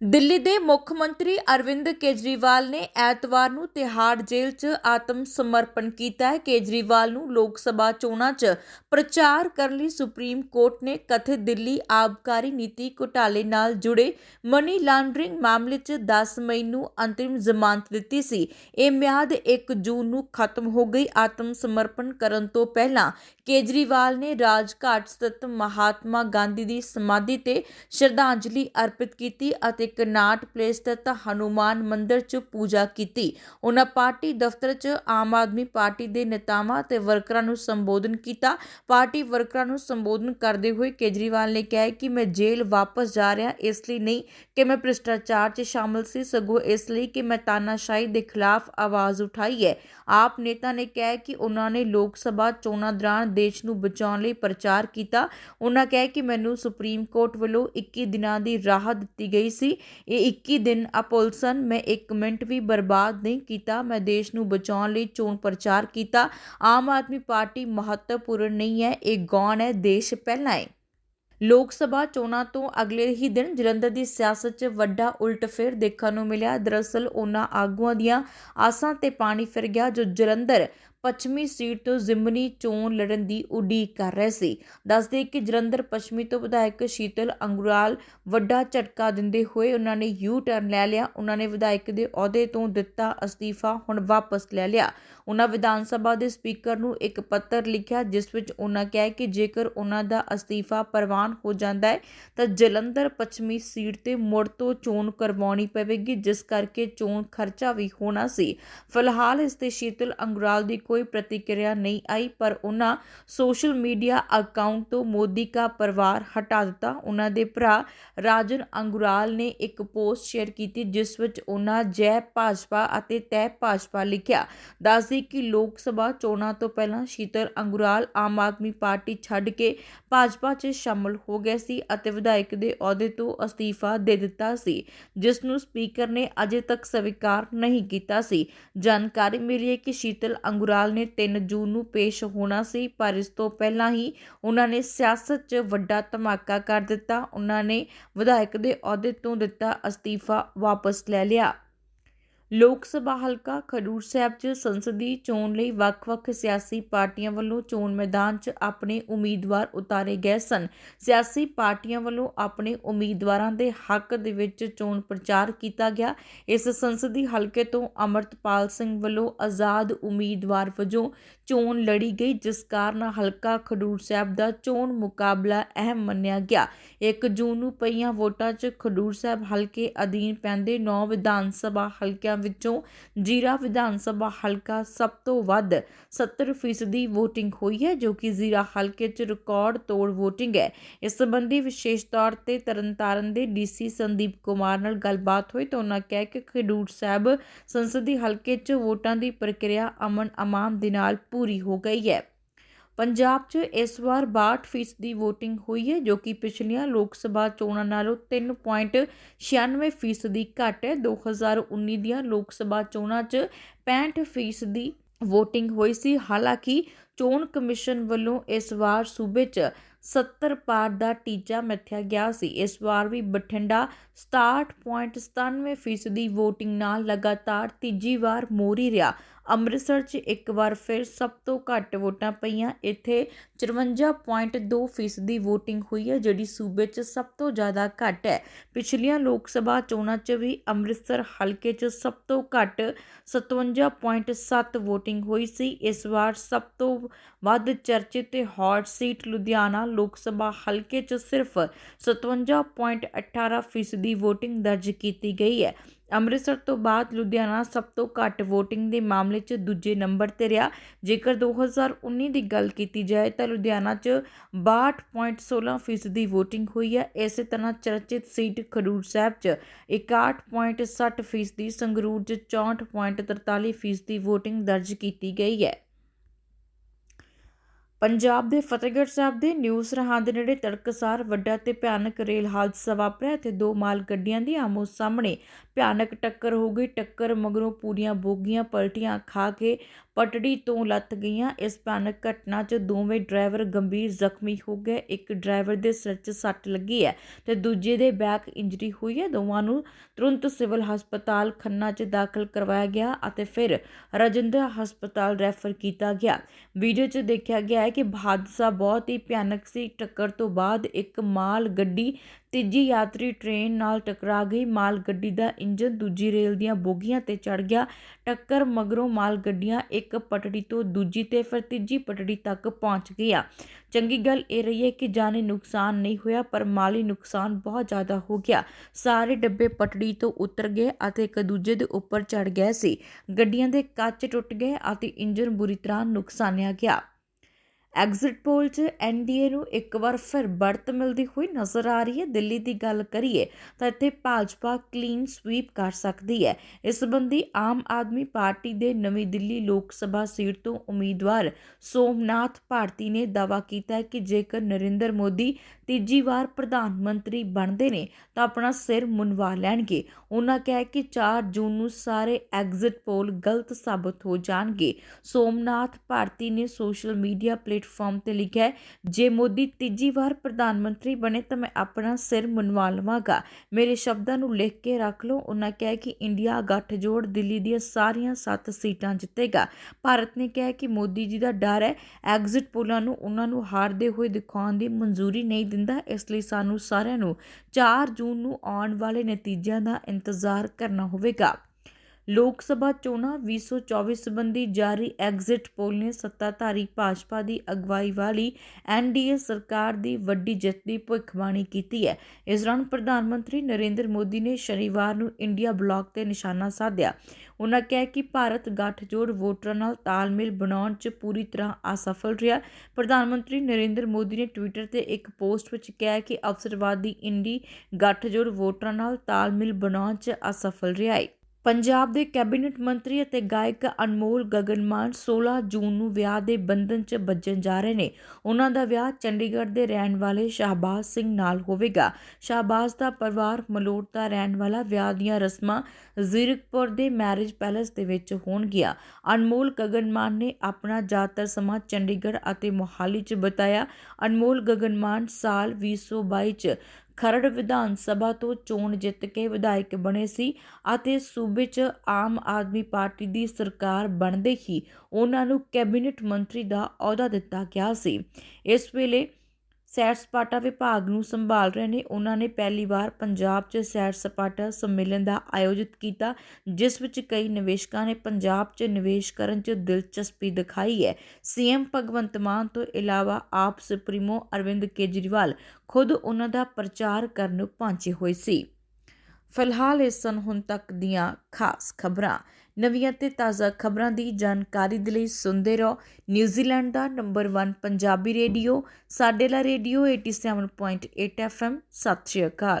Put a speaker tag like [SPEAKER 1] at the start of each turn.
[SPEAKER 1] ਦਿੱਲੀ ਦੇ ਮੁੱਖ ਮੰਤਰੀ ਅਰਵਿੰਦ ਕੇਜਰੀਵਾਲ ਨੇ ਐਤਵਾਰ ਨੂੰ ਤਿਹਾੜ ਜੇਲ੍ਹ 'ਚ ਆਤਮ ਸਮਰਪਣ ਕੀਤਾ ਹੈ। ਕੇਜਰੀਵਾਲ ਨੂੰ ਲੋਕ ਸਭਾ ਚੋਣਾਂ 'ਚ ਪ੍ਰਚਾਰ ਕਰਨ ਲਈ ਸੁਪਰੀਮ ਕੋਰਟ ਨੇ ਕਥਿਤ ਦਿੱਲੀ ਆਬਕਾਰੀ ਨੀਤੀ ਘੁਟਾਲੇ ਨਾਲ ਜੁੜੇ ਮਨੀ ਲਾਂਡਰਿੰਗ ਮਾਮਲੇ 'ਚ 10 ਮਈ ਨੂੰ ਅੰਤਰਿਮ ਜ਼ਮਾਨਤ ਦਿੱਤੀ ਸੀ। ਇਹ ਮਿਆਦ 1 ਜੂਨ ਨੂੰ ਖਤਮ ਹੋ ਗਈ। ਆਤਮ ਸਮਰਪਣ ਕਰਨ ਤੋਂ ਪਹਿਲਾਂ ਕੇਜਰੀਵਾਲ ਨੇ ਰਾਜਘਾਟ ਸਥਿਤ ਮਹਾਤਮਾ ਗਾਂਧੀ ਦੀ ਸਮਾਧੀ ਤੇ ਸ਼ਰਧਾਂਜਲੀ ਅਰਪਿਤ ਕੀਤੀ ਅਤੇ ਇੱਕ ਨਾਟ ਪਲੇਸ ਸਥਿਤ ਹਨੂਮਾਨ ਮੰਦਿਰ 'ਚ ਪੂਜਾ ਕੀਤੀ। ਉਹਨਾਂ ਪਾਰਟੀ ਦਫ਼ਤਰ 'ਚ ਆਮ ਆਦਮੀ ਪਾਰਟੀ ਦੇ ਨੇਤਾਵਾਂ ਤੇ ਵਰਕਰਾਂ ਨੂੰ ਸੰਬੋਧਨ ਕੀਤਾ। ਪਾਰਟੀ ਵਰਕਰਾਂ ਨੂੰ ਸੰਬੋਧਨ ਕਰਦੇ ਹੋਏ ਕੇਜਰੀਵਾਲ ਨੇ ਕਿਹਾ ਕਿ ਮੈਂ ਜੇਲ੍ਹ ਵਾਪਸ ਜਾ ਰਿਹਾ, ਇਸ ਲਈ ਨਹੀਂ ਕਿ ਮੈਂ ਭ੍ਰਿਸ਼ਟਾਚਾਰ 'ਚ ਸ਼ਾਮਲ ਸੀ, ਸਗੋਂ ਇਸ ਲਈ ਕਿ ਮੈਂ ਤਾਨਾਸ਼ਾਹੀ ਦੇ ਖਿਲਾਫ ਆਵਾਜ਼ ਉਠਾਈ ਹੈ। ਆਪ ਨੇਤਾ ਨੇ ਕਿਹਾ ਕਿ ਉਹਨਾਂ ਨੇ ਲੋਕ ਸਭਾ ਚੋਣਾਂ ਦੌਰਾਨ ਦੇਸ਼ ਨੂੰ ਬਚਾਉਣ ਲਈ ਪ੍ਰਚਾਰ ਕੀਤਾ। ਉਹਨਾਂ ਕਿਹਾ ਕਿ ਮੈਨੂੰ ਸੁਪਰੀਮ ਕੋਰਟ ਵੱਲੋਂ 21 ਦਿਨਾਂ ਦੀ ਰਾਹਤ ਦਿੱਤੀ ਗਈ ਸੀ। ਇਹ 21 ਦਿਨ ਅਪੁਲਸਨ, ਮੈਂ 1 ਮਿੰਟ ਵੀ ਬਰਬਾਦ ਨਹੀਂ ਕੀਤਾ। ਮੈਂ ਦੇਸ਼ ਨੂੰ ਬਚਾਉਣ ਲਈ ਚੋਣ ਪ੍ਰਚਾਰ ਕੀਤਾ। ਆਮ ਆਦਮੀ ਪਾਰਟੀ ਮਹੱਤਵਪੂਰਨ ਨਹੀਂ ਹੈ। ਇਹ ਗੌਣ ਹੈ। ਦੇਸ਼ ਪਹਿਲਾਂ ਹੈ। ਲੋਕ ਸਭਾ ਚੋਣਾਂ ਤੋਂ ਅਗਲੇ ਹੀ ਦਿਨ ਜਲੰਧਰ ਦੀ ਸਿਆਸਤ 'ਚ ਵੱਡਾ ਉਲਟਫੇਰ ਦੇਖਣ ਨੂੰ ਮਿਲਿਆ। ਦਰਅਸਲ ਉਹਨਾਂ ਆਗੂਆਂ ਦੀਆਂ ਆਸਾਂ ਤੇ ਪਾਣੀ ਫਿਰ ਗਿਆ ਜੋ ਜਲੰਧਰ ਪੱਛਮੀ ਸੀਟ ਤੋਂ ਜ਼ਿਮਨੀ ਚੋਣ ਲੜਨ ਦੀ ਉਡੀਕ ਕਰ ਰਹੇ ਸੀ। ਦੱਸਦੇ ਕਿ ਜਲੰਧਰ ਪੱਛਮੀ ਤੋਂ ਵਿਧਾਇਕ ਸ਼ੀਤਲ ਅੰਗੁਰਾਲ ਵੱਡਾ ਝਟਕਾ ਦਿੰਦੇ ਹੋਏ ਉਹਨਾਂ ਨੇ ਯੂ ਟਰਨ ਲੈ ਲਿਆ। ਉਹਨਾਂ ਨੇ ਵਿਧਾਇਕ ਦੇ ਅਹੁਦੇ ਤੋਂ ਦਿੱਤਾ ਅਸਤੀਫਾ, ਹੁਣ ਵਾਪਸ ਲੈ ਲਿਆ। ਉਹਨਾਂ ਵਿਧਾਨ ਸਭਾ ਦੇ ਸਪੀਕਰ ਨੂੰ ਇੱਕ ਪੱਤਰ ਲਿਖਿਆ, ਜਿਸ ਵਿੱਚ ਉਹਨਾਂ ਕਿਹਾ ਕਿ ਜੇਕਰ ਉਹਨਾਂ ਦਾ ਅਸਤੀਫਾ ਪ੍ਰਵਾਨ ਹੋ ਜਾਂਦਾ ਹੈ, ਤਾਂ ਜਲੰਧਰ ਪੱਛਮੀ ਸੀਟ ਤੇ ਮੁੜ ਤੋਂ ਚੋਣ ਕਰਵਾਉਣੀ ਪਵੇਗੀ, ਜਿਸ ਕਰਕੇ ਚੋਣ ਖਰਚਾ ਵੀ ਹੋਣਾ ਸੀ। ਫਿਲਹਾਲ ਇਸ ਤੇ ਸ਼ੀਤਲ ਅੰਗੁਰਾਲ ਦੀ ਕੋਈ ਪ੍ਰਤੀਕਿਰਿਆ ਨਹੀਂ ਆਈ, ਪਰ ਉਹਨਾਂ ਸੋਸ਼ਲ ਮੀਡੀਆ ਅਕਾਊਂਟ ਤੋਂ ਮੋਦੀ ਦਾ ਪਰਿਵਾਰ ਹਟਾ ਦਿੱਤਾ। ਉਹਨਾਂ ਦੇ ਭਰਾ ਰਾਜਨ ਅੰਗੁਰਾਲ ਨੇ ਇੱਕ ਪੋਸਟ ਸ਼ੇਅਰ ਕੀਤੀ, ਜਿਸ ਵਿੱਚ ਉਹਨਾਂ ਜੈ ਭਾਜਪਾ ਅਤੇ ਤੈ ਭਾਜਪਾ ਲਿਖਿਆ। ਦੱਸਦੀ ਕਿ ਲੋਕ ਸਭਾ ਚੋਣਾਂ ਤੋਂ ਪਹਿਲਾਂ ਸ਼ੀਤਲ ਅੰਗੁਰਾਲ ਆਮ ਆਦਮੀ ਪਾਰਟੀ ਛੱਡ ਕੇ ਭਾਜਪਾ 'ਚ ਸ਼ਾਮਲ ਹੋ ਗਏ ਸੀ ਅਤੇ ਵਿਧਾਇਕ ਦੇ ਅਹੁਦੇ ਤੋਂ ਅਸਤੀਫਾ ਦੇ ਦਿੱਤਾ ਸੀ, ਜਿਸ ਨੂੰ ਸਪੀਕਰ ਨੇ ਅਜੇ ਤੱਕ ਸਵੀਕਾਰ ਨਹੀਂ ਕੀਤਾ ਸੀ। ਜਾਣਕਾਰੀ ਮਿਲੀ ਹੈ ਕਿ ਸ਼ੀਤਲ ਅੰਗੁਰਾਲ ਨੇ 3 ਜੂਨ ਨੂੰ ਪੇਸ਼ ਹੋਣਾ ਸੀ, ਪਰ ਇਸ ਤੋਂ ਪਹਿਲਾਂ ਹੀ ਉਹਨਾਂ ਨੇ ਸਿਆਸਤ 'ਚ ਵੱਡਾ ਧਮਾਕਾ ਕਰ ਦਿੱਤਾ। ਉਹਨਾਂ ਨੇ ਵਿਧਾਇਕ ਦੇ ਅਹੁਦੇ ਤੋਂ ਦਿੱਤਾ ਅਸਤੀਫਾ ਵਾਪਸ ਲੈ ਲਿਆ। ਲੋਕ ਸਭਾ ਹਲਕਾ ਖਡੂਰ ਸਾਹਿਬ 'ਚ ਸੰਸਦੀ ਚੋਣ ਲਈ ਵੱਖ-ਵੱਖ ਸਿਆਸੀ ਪਾਰਟੀਆਂ ਵੱਲੋਂ ਚੋਣ ਮੈਦਾਨ 'ਚ ਆਪਣੇ ਉਮੀਦਵਾਰ ਉਤਾਰੇ ਗਏ ਸਨ। ਸਿਆਸੀ ਪਾਰਟੀਆਂ ਵੱਲੋਂ ਆਪਣੇ ਉਮੀਦਵਾਰਾਂ ਦੇ ਹੱਕ ਦੇ ਵਿੱਚ ਚੋਣ ਪ੍ਰਚਾਰ ਕੀਤਾ ਗਿਆ। ਇਸ ਸੰਸਦੀ ਹਲਕੇ ਤੋਂ ਅਮਰਤਪਾਲ ਸਿੰਘ ਵੱਲੋਂ ਆਜ਼ਾਦ ਉਮੀਦਵਾਰ ਵਜੋਂ ਚੋਣ ਲੜੀ ਗਈ, ਜਿਸ ਕਾਰਨ ਹਲਕਾ ਖਡੂਰ ਸਾਹਿਬ ਦਾ ਚੋਣ ਮੁਕਾਬਲਾ ਅਹਿਮ ਮੰਨਿਆ ਗਿਆ। 1 ਜੂਨ ਨੂੰ ਪਈਆਂ ਵੋਟਾਂ 'ਚ ਖਡੂਰ ਸਾਹਿਬ ਹਲਕੇ ਅਧੀਨ ਪੈਂਦੇ 9 ਵਿਧਾਨ ਸਭਾ ਹਲਕਿਆਂ ਵਿੱਚੋਂ ਜੀਰਾ ਵਿਧਾਨ ਸਭਾ ਹਲਕਾ ਸਭ ਤੋਂ ਵੱਧ 70% ਵੋਟਿੰਗ ਹੋਈ ਹੈ, ਜੋ ਕਿ ਜ਼ੀਰਾ ਹਲਕੇ 'ਚ ਰਿਕਾਰਡ ਤੋੜ ਵੋਟਿੰਗ ਹੈ। ਇਸ ਸੰਬੰਧੀ ਵਿਸ਼ੇਸ਼ ਤੌਰ ਤੇ ਤਰਨਤਾਰਨ ਦੇ ਡੀਸੀ ਸੰਦੀਪ ਕੁਮਾਰ ਨਾਲ ਗੱਲਬਾਤ ਹੋਈ ਤਾਂ ਉਹਨਾਂ ਕਹਿ ਕਿ ਖਡੂਰ ਸਾਹਿਬ ਸੰਸਦੀ ਹਲਕੇ 'ਚ ਵੋਟਾਂ ਦੀ ਪ੍ਰਕਿਰਿਆ ਅਮਨ ਅਮਾਨ ਦੇ ਨਾਲ ਪੂਰੀ ਹੋ ਗਈ ਹੈ। ਪੰਜਾਬ 'ਚ ਇਸ ਵਾਰ 62% ਦੀ VOTING ਹੋਈ ਹੈ, ਜੋ ਕਿ ਪਿਛਲੀਆਂ ਲੋਕ ਸਭਾ ਚੋਣਾਂ ਨਾਲੋਂ 3.96% ਦੀ ਘੱਟ ਹੈ। 2019 ਦੀਆਂ ਲੋਕ ਸਭਾ ਚੋਣਾਂ 'ਚ 65% ਦੀ VOTING ਹੋਈ ਸੀ। ਹਾਲਾਂਕਿ ਚੋਣ ਕਮਿਸ਼ਨ ਵੱਲੋਂ ਇਸ ਵਾਰ ਸੂਬੇ 'ਚ 70 ਪਾਰ ਦਾ ਟੀਚਾ ਮੱਥਿਆ ਗਿਆ ਸੀ। ਇਸ ਵਾਰ ਵੀ ਬਠਿੰਡਾ 67.97% ਦੀ VOTING ਨਾਲ ਲਗਾਤਾਰ ਤੀਜੀ ਵਾਰ ਮੋਰੀ ਰਿਹਾ। ਅੰਮ੍ਰਿਤਸਰ 'ਚ ਇੱਕ ਵਾਰ ਫਿਰ ਸਭ ਤੋਂ ਘੱਟ ਵੋਟਾਂ ਪਈਆਂ। ਇੱਥੇ 54.2% ਦੀ VOTING ਹੋਈ ਹੈ, ਜਿਹੜੀ ਸੂਬੇ 'ਚ ਸਭ ਤੋਂ ਜ਼ਿਆਦਾ ਘੱਟ ਹੈ। ਪਿਛਲੀਆਂ ਲੋਕ ਸਭਾ ਚੋਣਾਂ 'ਚ ਵੀ ਅੰਮ੍ਰਿਤਸਰ ਹਲਕੇ 'ਚ ਸਭ ਤੋਂ ਘੱਟ 57.7 ਵੋਟਿੰਗ ਹੋਈ ਸੀ। ਇਸ ਵਾਰ ਸਭ ਤੋਂ ਵੱਧ ਚਰਚਿਤ ਤੇ ਹੌਟ ਸੀਟ ਲੁਧਿਆਣਾ ਲੋਕ ਸਭਾ ਹਲਕੇ 'ਚ ਸਿਰਫ 57.18% ਦੀ VOTING ਦਰਜ ਕੀਤੀ ਗਈ ਹੈ। ਅੰਮ੍ਰਿਤਸਰ ਤੋਂ ਬਾਅਦ ਲੁਧਿਆਣਾ ਸਭ ਤੋਂ ਘੱਟ VOTING ਦੇ ਮਾਮਲੇ 'ਚ ਦੂਜੇ ਨੰਬਰ ਤੇ ਰਿਹਾ। ਜੇਕਰ 2019 ਦੀ ਗੱਲ ਕੀਤੀ ਜਾਏ ਤਾਂ ਲੁਧਿਆਣਾ 'ਚ 62.16% ਦੀ VOTING ਹੋਈ ਹੈ। ਇਸੇ ਤਰ੍ਹਾਂ ਚਰਚਿਤ ਸੀਟ ਖਡੂਰ ਸਾਹਿਬ 'ਚ 61.60% ਦੀ ਸੰਗਰੂਰ 'ਚ 64.43% ਦੀ VOTING ਦਰਜ ਕੀਤੀ ਗਈ ਹੈ। ਪੰਜਾਬ ਦੇ ਫਤਿਹਗੜ੍ਹ ਸਾਹਿਬ ਦੇ ਨਿਊ ਸਰਹੰਦ ਦੇ ਨੇੜੇ ਤੜਕਸਾਰ ਵੱਡਾ ਤੇ ਭਿਆਨਕ ਰੇਲ ਹਾਦਸਾ ਵਾਪਰਿਆ ਤੇ ਦੋ ਮਾਲ ਗੱਡੀਆਂ ਦੀ ਆਮੋ ਸਾਹਮਣੇ ਭਿਆਨਕ ਟੱਕਰ ਹੋ ਗਈ। ਟੱਕਰ ਮਗਰੋਂ ਪੂਰੀਆਂ ਬੋਗੀਆਂ ਪਲਟੀਆਂ ਖਾ ਕੇ ਪਟੜੀ ਤੋਂ ਲੱਥ ਗਈਆਂ। ਇਸ ਭਿਆਨਕ ਘਟਨਾ 'ਚ ਦੋਵੇਂ ਡਰਾਈਵਰ ਗੰਭੀਰ ਜ਼ਖਮੀ ਹੋ ਗਏ। ਇੱਕ ਡਰਾਈਵਰ ਦੇ ਸਿਰ 'ਚ ਸੱਟ ਲੱਗੀ ਹੈ ਤੇ ਦੂਜੇ ਦੇ ਬੈਕ ਇੰਜਰੀ ਹੋਈ ਹੈ। ਦੋਵਾਂ ਨੂੰ ਤੁਰੰਤ ਸਿਵਲ ਹਸਪਤਾਲ ਖੰਨਾ 'ਚ ਦਾਖਲ ਕਰਵਾਇਆ ਗਿਆ ਅਤੇ ਫਿਰ ਰਜਿੰਦਰਾ ਹਸਪਤਾਲ ਰੈਫਰ ਕੀਤਾ ਗਿਆ। ਵੀਡੀਓ 'ਚ ਦੇਖਿਆ ਗਿਆ ਹੈ ਕਿ ਹਾਦਸਾ ਬਹੁਤ ਹੀ ਭਿਆਨਕ ਸੀ। ਟੱਕਰ ਤੋਂ ਬਾਅਦ ਇੱਕ ਮਾਲ ਗੱਡੀ ਤੀਜੀ ਯਾਤਰੀ ਟ੍ਰੇਨ ਨਾਲ ਟਕਰਾ ਗਈ। ਮਾਲ ਗੱਡੀ ਦਾ ਇੰਜਨ ਦੂਜੀ ਰੇਲ ਦੀਆਂ ਬੋਗੀਆਂ ਤੇ ਚੜ ਗਿਆ। ਟੱਕਰ ਮਗਰੋਂ ਮਾਲ ਗੱਡੀਆਂ ਇੱਕ ਪਟੜੀ ਤੋਂ ਦੂਜੀ ਤੇ ਫਿਰ ਤੀਜੀ ਪਟੜੀ ਤੱਕ ਪਹੁੰਚ ਗਿਆ। ਚੰਗੀ ਗੱਲ ਇਹ ਰਹੀ ਹੈ ਕਿ ਜਾਨੀ ਨੁਕਸਾਨ ਨਹੀਂ ਹੋਇਆ, ਪਰ ਮਾਲੀ ਨੁਕਸਾਨ ਬਹੁਤ ਜ਼ਿਆਦਾ ਹੋ ਗਿਆ। ਸਾਰੇ ਡੱਬੇ ਪਟੜੀ ਤੋਂ ਉਤਰ ਗਏ ਅਤੇ ਇੱਕ ਦੂਜੇ ਦੇ ਉੱਪਰ ਚੜ ਗਏ ਸੀ। ਗੱਡੀਆਂ ਦੇ ਕੱਚ ਟੁੱਟ ਗਏ ਅਤੇ ਇੰਜਨ ਬੁਰੀ ਤਰ੍ਹਾਂ ਨੁਕਸਾਨਿਆ ਗਿਆ। ਐਗਜ਼ਿਟ ਪੋਲ 'ਚ ਐਨਡੀਏ ਨੂੰ ਇੱਕ ਵਾਰ ਫਿਰ ਬੜਤ ਮਿਲਦੀ ਹੋਈ ਨਜ਼ਰ ਆ ਰਹੀ ਹੈ। ਦਿੱਲੀ ਦੀ ਗੱਲ ਕਰੀਏ ਤਾਂ ਇੱਥੇ ਭਾਜਪਾ ਕਲੀਨ ਸਵੀਪ ਕਰ ਸਕਦੀ ਹੈ। ਇਸ ਸੰਬੰਧੀ ਆਮ ਆਦਮੀ ਪਾਰਟੀ ਦੇ ਨਵੀਂ ਦਿੱਲੀ ਲੋਕ ਸਭਾ ਸੀਟ ਤੋਂ ਉਮੀਦਵਾਰ ਸੋਮਨਾਥ ਭਾਰਤੀ ਨੇ ਦਾਅਵਾ ਕੀਤਾ ਹੈ ਕਿ ਜੇਕਰ ਨਰਿੰਦਰ ਮੋਦੀ ਤੀਜੀ ਵਾਰ ਪ੍ਰਧਾਨ ਮੰਤਰੀ ਬਣਦੇ ਨੇ ਤਾਂ ਆਪਣਾ ਸਿਰ ਮੁਨਵਾ ਲੈਣਗੇ। ਉਹਨਾਂ ਕਿਹਾ ਕਿ 4 ਜੂਨ ਨੂੰ ਸਾਰੇ ਐਗਜ਼ਿਟ ਪੋਲ ਗਲਤ ਸਾਬਤ ਹੋ ਜਾਣਗੇ। ਸੋਮਨਾਥ ਭਾਰਤੀ ਨੇ ਸੋਸ਼ਲ ਮੀਡੀਆ ਪਲੇਟ ਪਲੇਟਫਾਰਮ ਤੇ ਲਿਖਿਆ ਹੈ, ਜੇ ਮੋਦੀ ਤੀਜੀ ਵਾਰ ਪ੍ਰਧਾਨ ਮੰਤਰੀ ਬਣੇ ਤਾਂ ਮੈਂ ਆਪਣਾ ਸਿਰ ਮਨਵਾ ਲਵਾਂਗਾ। ਮੇਰੇ ਸ਼ਬਦਾਂ ਨੂੰ ਲਿਖ ਕੇ ਰੱਖ ਲਓ। ਉਹਨਾਂ ਕਿਹਾ ਕਿ ਇੰਡੀਆ ਗੱਠਜੋੜ ਦਿੱਲੀ ਦੀਆਂ ਸਾਰੀਆਂ 7 ਸੀਟਾਂ ਜਿੱਤੇਗਾ। ਭਾਰਤ ਨੇ ਕਿਹਾ ਕਿ ਮੋਦੀ ਜੀ ਦਾ ਡਰ ਹੈ ਐਗਜ਼ਿਟ ਪੋਲਾਂ ਨੂੰ ਉਹਨਾਂ ਨੂੰ ਹਾਰਦੇ ਹੋਏ ਦਿਖਾਉਣ ਦੀ ਮਨਜ਼ੂਰੀ ਨਹੀਂ ਦਿੰਦਾ। ਇਸ ਲਈ ਸਾਨੂੰ ਸਾਰਿਆਂ ਨੂੰ 4 ਜੂਨ ਨੂੰ ਆਉਣ ਵਾਲੇ ਨਤੀਜਿਆਂ ਦਾ ਇੰਤਜ਼ਾਰ ਕਰਨਾ ਹੋਵੇਗਾ। ਲੋਕ ਸਭਾ ਚੋਣਾਂ 2024 ਸੰਬੰਧੀ ਜਾਰੀ ਐਗਜ਼ਿਟ ਪੋਲ ਨੇ ਸੱਤਾਧਾਰੀ ਭਾਜਪਾ ਦੀ ਅਗਵਾਈ ਵਾਲੀ ਐਨਡੀਏ ਸਰਕਾਰ ਦੀ ਵੱਡੀ ਜਿੱਤ ਦੀ ਭਵਿੱਖਬਾਣੀ ਕੀਤੀ ਹੈ। ਇਸ ਦੌਰਾਨ ਪ੍ਰਧਾਨ ਮੰਤਰੀ ਨਰਿੰਦਰ ਮੋਦੀ ਨੇ ਸ਼ਨੀਵਾਰ ਨੂੰ ਇੰਡੀਆ ਬਲਾਕ ਤੇ ਨਿਸ਼ਾਨਾ ਸਾਧਿਆ। ਉਹਨਾਂ ਕਿਹਾ ਕਿ ਭਾਰਤ ਗੱਠਜੋੜ ਵੋਟਰਾਂ ਨਾਲ ਤਾਲਮੇਲ ਬਣਾਉਣ 'ਚ ਪੂਰੀ ਤਰ੍ਹਾਂ ਅਸਫਲ ਰਿਹਾ। ਪ੍ਰਧਾਨ ਮੰਤਰੀ ਨਰਿੰਦਰ ਮੋਦੀ ਨੇ ਟਵਿੱਟਰ ਤੇ ਇੱਕ ਪੋਸਟ ਵਿੱਚ ਕਿਹਾ ਕਿ ਅਵਸਰਵਾਦੀ ਇੰਡੀ ਗੱਠਜੋੜ ਵੋਟਰਾਂ ਨਾਲ ਤਾਲਮੇਲ ਬਣਾਉਣ 'ਚ ਅਸਫਲ ਰਿਹਾ ਹੈ ਪੰਜਾਬ ਦੇ ਕੈਬਨਿਟ ਮੰਤਰੀ ਅਤੇ ਗਾਇਕ ਅਨਮੋਲ ਗਗਨ ਮਾਨ 16 ਜੂਨ ਨੂੰ ਵਿਆਹ ਦੇ ਬੰਧਨ 'ਚ ਬੱਝਣ ਜਾ ਰਹੇ ਨੇ। ਉਹਨਾਂ ਦਾ ਵਿਆਹ ਚੰਡੀਗੜ੍ਹ ਦੇ ਰਹਿਣ ਵਾਲੇ ਸ਼ਾਹਬਾਜ਼ ਸਿੰਘ ਨਾਲ ਹੋਵੇਗਾ। ਸ਼ਾਹਬਾਜ਼ ਦਾ ਪਰਿਵਾਰ ਮਲੋਟ ਦਾ ਰਹਿਣ ਵਾਲਾ ਵਿਆਹ ਦੀਆਂ ਰਸਮਾਂ ਜ਼ੀਰਕਪੁਰ ਦੇ ਮੈਰਿਜ ਪੈਲੇਸ ਦੇ ਵਿੱਚ ਹੋਣਗੀਆਂ। ਅਨਮੋਲ ਗਗਨਮਾਨ ਨੇ ਆਪਣਾ ਜ਼ਿਆਦਾਤਰ ਸਮਾਂ ਚੰਡੀਗੜ੍ਹ ਅਤੇ ਮੋਹਾਲੀ 'ਚ ਬਿਤਾਇਆ। ਅਨਮੋਲ ਗਗਨਮਾਨ ਸਾਲ 2022 'ਚ ਖਰੜ ਵਿਧਾਨ ਸਭਾ ਤੋਂ ਚੋਣ ਜਿੱਤ ਕੇ ਵਿਧਾਇਕ ਬਣੇ ਸੀ ਅਤੇ ਸੂਬੇ 'ਚ ਆਮ ਆਦਮੀ ਪਾਰਟੀ ਦੀ ਸਰਕਾਰ ਬਣਦੇ ਹੀ ਉਹਨਾਂ ਨੂੰ ਕੈਬਨਿਟ ਮੰਤਰੀ ਦਾ ਅਹੁਦਾ ਦਿੱਤਾ ਗਿਆ ਸੀ। ਇਸ ਵੇਲੇ ਸੈਰ ਸਪਾਟਾ ਵਿਭਾਗ ਨੂੰ ਸੰਭਾਲ ਰਹੇ ਨੇ। ਉਹਨਾਂ ਨੇ ਪਹਿਲੀ ਵਾਰ ਪੰਜਾਬ 'ਚ ਸੈਰ ਸਪਾਟਾ ਸੰਮੇਲਨ ਦਾ ਆਯੋਜਿਤ ਕੀਤਾ, ਜਿਸ ਵਿੱਚ ਕਈ ਨਿਵੇਸ਼ਕਾਂ ਨੇ ਪੰਜਾਬ 'ਚ ਨਿਵੇਸ਼ ਕਰਨ 'ਚ ਦਿਲਚਸਪੀ ਦਿਖਾਈ ਹੈ। ਸੀਐਮ ਭਗਵੰਤ ਮਾਨ ਤੋਂ ਇਲਾਵਾ ਆਪ ਸੁਪਰੀਮੋ ਅਰਵਿੰਦ ਕੇਜਰੀਵਾਲ ਖੁਦ ਉਹਨਾਂ ਦਾ ਪ੍ਰਚਾਰ ਕਰਨ ਪਹੁੰਚੇ ਹੋਏ ਸੀ। ਫਿਲਹਾਲ ਇਸ ਸਨ ਹੁਣ ਤੱਕ ਦੀਆਂ ਖਾਸ ਖਬਰਾਂ। ਨਵੀਆਂ ਤੇ ਤਾਜ਼ਾ ਖਬਰਾਂ ਦੀ ਜਾਣਕਾਰੀ ਦੇ ਲਈ ਸੁਣਦੇ ਰਹੋ। ਨਿਊਜ਼ੀਲੈਂਡ ਦਾ ਨੰਬਰ 1 ਪੰਜਾਬੀ ਰੇਡੀਓ, ਸਾਡੇ ਲਾ ਰੇਡੀਓ 87.8 ਐਫਐਮ ਸਤਿ ਸ਼੍ਰੀ ਅਕਾਲ।